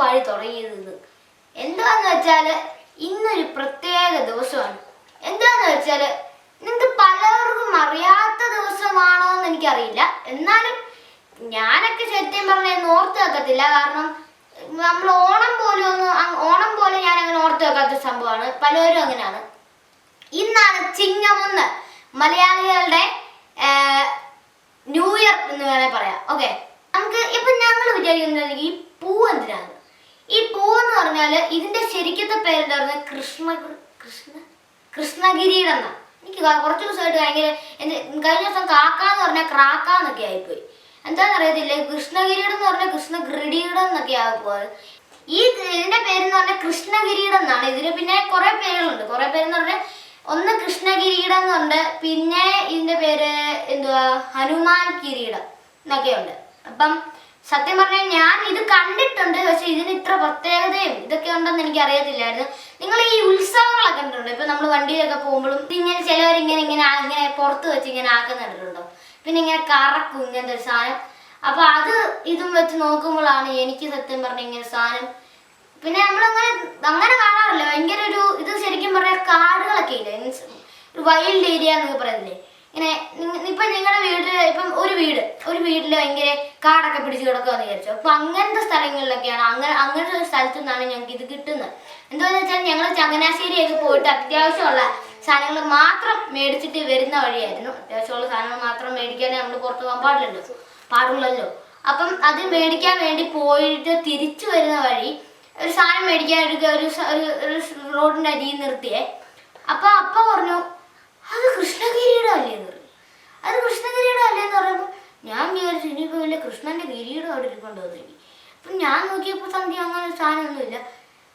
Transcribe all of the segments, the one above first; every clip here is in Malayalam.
പാടി തുടങ്ങിയത് എന്താന്ന് വെച്ചാൽ ഇന്നൊരു പ്രത്യേക ദിവസമാണ്. എന്താന്ന് വെച്ചാൽ നിങ്ങൾക്ക് പലർക്കും അറിയാത്ത ദിവസമാണോ എന്ന് എനിക്കറിയില്ല. എന്നാലും ഞാനൊക്കെ ശരിക്കും പറഞ്ഞാൽ ഓർത്ത് വെക്കത്തില്ല. കാരണം നമ്മൾ ഓണം പോലും ഒന്ന് ഓണം പോലെ ഞാൻ അങ്ങനെ ഓർത്ത് വെക്കാത്ത സംഭവമാണ്. പലരും അങ്ങനെയാണ്. ഇന്നാണ് ചിങ്ങമൊന്ന് മലയാളികളുടെ ന്യൂ ഇയർ എന്ന് വേണേൽ പറയാം. ഓക്കെ. നമുക്ക് ഇപ്പൊ ഞങ്ങൾ വിചാരിക്കുന്നത് ഈ പൂ എന്തിനാണ്? ഈ എന്ന് പറഞ്ഞാൽ ഇതിന്റെ ശരിക്കത്തെ പേരെന്താ പറഞ്ഞ കൃഷ്ണ കൃഷ്ണ? കൃഷ്ണഗിരിയുടെ എനിക്ക് കുറച്ച് ദിവസമായിട്ട് ഭയങ്കര കഴിഞ്ഞ ദിവസം കാക്ക എന്ന് പറഞ്ഞാൽ ക്രാക്ക എന്നൊക്കെ ആയിപ്പോയി. എന്താണെന്ന് അറിയത്തില്ല. കൃഷ്ണഗിരിയുടെ എന്ന് പറഞ്ഞാൽ കൃഷ്ണഗിരിയുടെ എന്നൊക്കെ ആയിപ്പോയത് ഈ ഇതിന്റെ പേരെന്ന് പറഞ്ഞാൽ കൃഷ്ണഗിരിയുടെ എന്നാണ് ഇതിന് പിന്നെ കുറെ പേരുകളുണ്ട്. കുറെ പേരെന്ന് പറഞ്ഞാൽ ഒന്ന് കൃഷ്ണഗിരിയുടെ എന്നുണ്ട് പിന്നെ ഇതിന്റെ പേര് എന്തുവാ? ഹനുമാൻ കിരീടം എന്നൊക്കെയുണ്ട് അപ്പം സത്യം പറഞ്ഞാൽ ഞാൻ ഇത് കണ്ടിട്ടുണ്ട് പക്ഷെ ഇതിന് ഇത്ര പ്രത്യേകതയും ഇതൊക്കെ ഉണ്ടെന്ന് എനിക്ക് അറിയത്തില്ലായിരുന്നു. നിങ്ങൾ ഈ ഉത്സവങ്ങളൊക്കെ കണ്ടിട്ടുണ്ടോ? ഇപ്പൊ നമ്മൾ വണ്ടിയിലൊക്കെ പോകുമ്പോഴും ഇങ്ങനെ ചിലവർ ഇങ്ങനെ ഇങ്ങനെ പുറത്ത് വെച്ച് ഇങ്ങനെ ആക്കുന്ന കണ്ടിട്ടുണ്ടോ പിന്നെ ഇങ്ങനെ കറക്കും ഇങ്ങനത്തെ ഒരു സാധനം. അപ്പൊ അത് ഇതും വെച്ച് നോക്കുമ്പോഴാണ് എനിക്ക് സത്യം പറഞ്ഞ ഇങ്ങനെ സാധനം. പിന്നെ നമ്മളങ്ങനെ അങ്ങനെ കാണാറില്ല. ഭയങ്കര ഒരു ഇത് ശരിക്കും പറയാ കാടുകളൊക്കെ ഇല്ലേ? മീൻസ് വൈൽഡ് ഏരിയ എന്നൊക്കെ പറയുന്നില്ലേ? ഇങ്ങനെ ഇപ്പൊ നിങ്ങളുടെ വീട്ടിൽ ഇപ്പം ഒരു വീട് ഒരു വീട്ടിൽ ഭയങ്കര കാടൊക്കെ പിടിച്ച് കിടക്കുമെന്ന് വിചാരിച്ചു. അപ്പൊ അങ്ങനത്തെ സ്ഥലങ്ങളിലൊക്കെയാണ് അങ്ങനെ അങ്ങനത്തെ ഒരു സ്ഥലത്തു നിന്നാണ് ഞങ്ങൾക്ക് ഇത് കിട്ടുന്നത്. എന്താണെന്ന് വെച്ചാൽ ഞങ്ങൾ ചങ്ങനാശ്ശേരിയൊക്കെ പോയിട്ട് അത്യാവശ്യമുള്ള സാധനങ്ങൾ മാത്രം മേടിച്ചിട്ട് വരുന്ന വഴിയായിരുന്നു. അത്യാവശ്യമുള്ള സാധനങ്ങൾ മാത്രം മേടിക്കാതെ നമ്മൾ പുറത്ത് പോകാൻ പാടില്ലല്ലോ. പാടുള്ളല്ലോ. അപ്പം അത് മേടിക്കാൻ വേണ്ടി പോയിട്ട് തിരിച്ചു വരുന്ന വഴി ഒരു സാധനം മേടിക്കാൻ ഒരു ഒരു റോഡിന്റെ അരിയിൽ നിർത്തിയേ. അപ്പൊ അപ്പ പറഞ്ഞു അത് കൃഷ്ണകിരീടം അല്ലേ എന്ന് പറഞ്ഞു അത് കൃഷ്ണകിരീടം അല്ലേ എന്ന് പറയുമ്പോൾ ഞാൻ വിചാരിച്ചു കൃഷ്ണന്റെ കിരീടം അവിടെ ഇരിക്കൊണ്ട് തോന്നി. അപ്പം ഞാൻ നോക്കിയപ്പോൾ സന്ധ്യ അങ്ങനെ സാധനമൊന്നുമില്ല.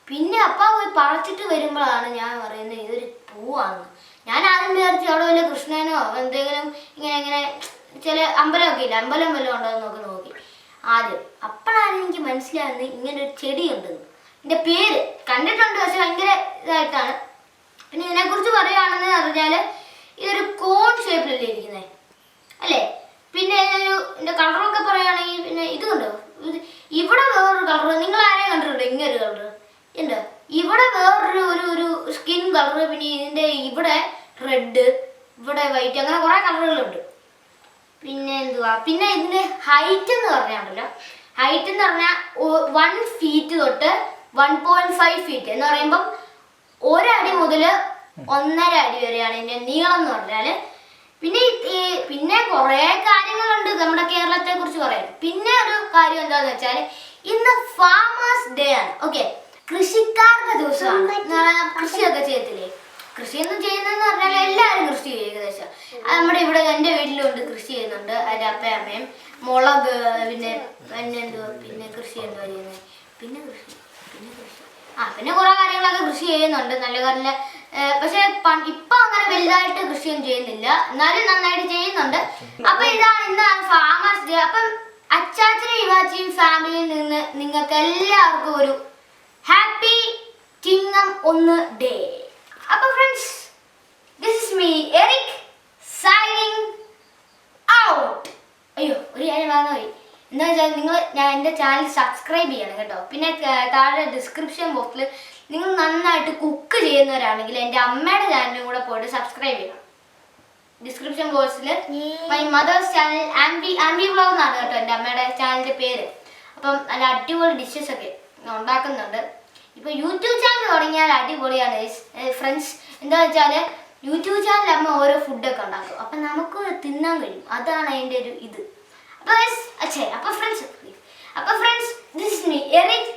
പിന്നെ അപ്പ പോയി പറച്ചിട്ട് വരുമ്പോഴാണ് ഞാൻ പറയുന്നത് ഇതൊരു പൂവാണ് ഞാൻ ആദ്യം വിചാരിച്ചു അവിടെ വല്ല കൃഷ്ണനോ എന്തെങ്കിലും ഇങ്ങനെ ഇങ്ങനെ ചില അമ്പലമൊക്കെ ഇല്ല അമ്പലം വല്ലതും ഉണ്ടോ എന്നൊക്കെ നോക്കി ആദ്യം അപ്പോഴാണ് എനിക്ക് മനസ്സിലാകുന്നത് ഇങ്ങനെ ഒരു ചെടിയുണ്ടെന്ന് ഇതിന്റെ പേര് കണ്ടിട്ടുണ്ട് പക്ഷെ ഭയങ്കര ഇതായിട്ടാണ്. പിന്നെ ഇതിനെക്കുറിച്ച് പറയുകയാണെന്ന് പറഞ്ഞാൽ ഇതൊരു കോൺ ഷേപ്പിലല്ലേ ഇരിക്കുന്നത് അല്ലേ പിന്നെ ഇതൊരു ഇതിന്റെ കളറൊക്കെ പറയുകയാണെങ്കിൽ പിന്നെ ഇത് കണ്ടോ ഇത് ഇവിടെ വേറൊരു കളർ നിങ്ങൾ ആരെയും കണ്ടിട്ടുണ്ടോ ഇങ്ങനെ ഒരു കളർ ഉണ്ട് ഇവിടെ വേറൊരു ഒരു ഒരു കളർ പിന്നെ ഇതിന്റെ ഇവിടെ റെഡ് ഇവിടെ വൈറ്റ് അങ്ങനെ കുറെ കളറുകളുണ്ട് പിന്നെ എന്തുവാ? പിന്നെ ഇതിന്റെ ഹൈറ്റ് എന്ന് പറഞ്ഞാണ്ടല്ലോ. ഹൈറ്റ് എന്ന് പറഞ്ഞാൽ വൺ ഫീറ്റ് തൊട്ട് വൺ പോയിന്റ് ഫൈവ് ഫീറ്റ് എന്ന് പറയുമ്പം ഒരടി മുതൽ ഒന്നര അടി വരെയാണ് ഇതിന്റെ നീളം എന്ന് പറഞ്ഞാൽ. പിന്നെ ഈ- ഈ പിന്നെ കുറെ കാര്യങ്ങളുണ്ട് നമ്മുടെ കേരളത്തെ കുറിച്ച് പറയാൻ. പിന്നെ ഒരു കാര്യം എന്താന്ന് വെച്ചാൽ ഇന്ന് ഫാമേഴ്സ് ഡേ ആണ്. ഓക്കെ കൃഷിക്കാരുടെ ദിവസമാണ് കൃഷിയൊക്കെ ചെയ്യത്തില്ലേ? കൃഷിയൊന്നും ചെയ്യുന്നതെന്ന് പറഞ്ഞാൽ എല്ലാവരും കൃഷി ചെയ്യും ഏകദേശം. നമ്മുടെ ഇവിടെ എന്റെ വീട്ടിലുണ്ട് കൃഷി ചെയ്യുന്നുണ്ട്. എന്റെ അപ്പയും അമ്മയും മുളക് പിന്നെ പിന്നെ പിന്നെ കൃഷി എന്തുവാ ചെയ്യുന്നത് പിന്നെ കൃഷി പിന്നെ കൃഷി. ആ പിന്നെ കുറേ കാര്യങ്ങളൊക്കെ കൃഷി ചെയ്യുന്നുണ്ട്. നല്ല നല്ല പക്ഷെ ഇപ്പൊ അങ്ങനെ വലുതായിട്ട് കൃഷിയൊന്നും ചെയ്യുന്നില്ല. എന്നാലും നന്നായിട്ട് ചെയ്യുന്നുണ്ട്. അപ്പൊ ഇതാണ് ഇന്നാണ് ഫാമേഴ്സ് ഡേ അപ്പം അച്ചാച്ചനും ഇവാച്ചിയും ഫാമിലിയിൽ നിന്ന് നിങ്ങൾക്ക് എല്ലാവർക്കും ഒരു ഹാപ്പി കിങ്ഡം ഒന്ന് ഡേ അപ്പൊ friends this is me Eric signing out അയ്യോ ഒരു കാര്യം മറന്നുപോയി എന്താ വെച്ചാൽ നിങ്ങൾ ഞാൻ എന്റെ ചാനൽ സബ്സ്ക്രൈബ് ചെയ്യണം കേട്ടോ. പിന്നെ താഴെ ഡിസ്ക്രിപ്ഷൻ ബോക്സിൽ നിങ്ങൾ നന്നായിട്ട് കുക്ക് ചെയ്യുന്നവരാണെങ്കിൽ എന്റെ അമ്മയുടെ ചാനലും കൂടെ പോയിട്ട് സബ്സ്ക്രൈബ് ചെയ്യണം. ഡിസ്ക്രിപ്ഷൻ ബോക്സിൽ my mother's channel Ambi Ambi vlog എന്നാണ് കേട്ടോ എന്റെ അമ്മയുടെ ചാനലിന്റെ പേര്. അപ്പം നല്ല അടിപൊളി ഡിഷസ് ഒക്കെ ഉണ്ടാക്കുന്നുണ്ട്. ഇപ്പൊ യൂട്യൂബ് ചാനൽ തുടങ്ങിയാൽ അടിപൊളിയാണ്. ഫ്രണ്ട്സ് എന്താ വെച്ചാൽ യൂട്യൂബ് ചാനൽ അമ്മ ഓരോ ഫുഡൊക്കെ ഉണ്ടാക്കും. അപ്പം നമുക്ക് തിന്നാൻ കഴിയും. അതാണ് അതിന്റെ ഒരു ഇത്. അപ്പൊ guys, അച്ഛേ അപ്പൊ ഫ്രണ്ട്സ് അപ്പൊ ഫ്രണ്ട്സ് ദിസ് മീ എറിക്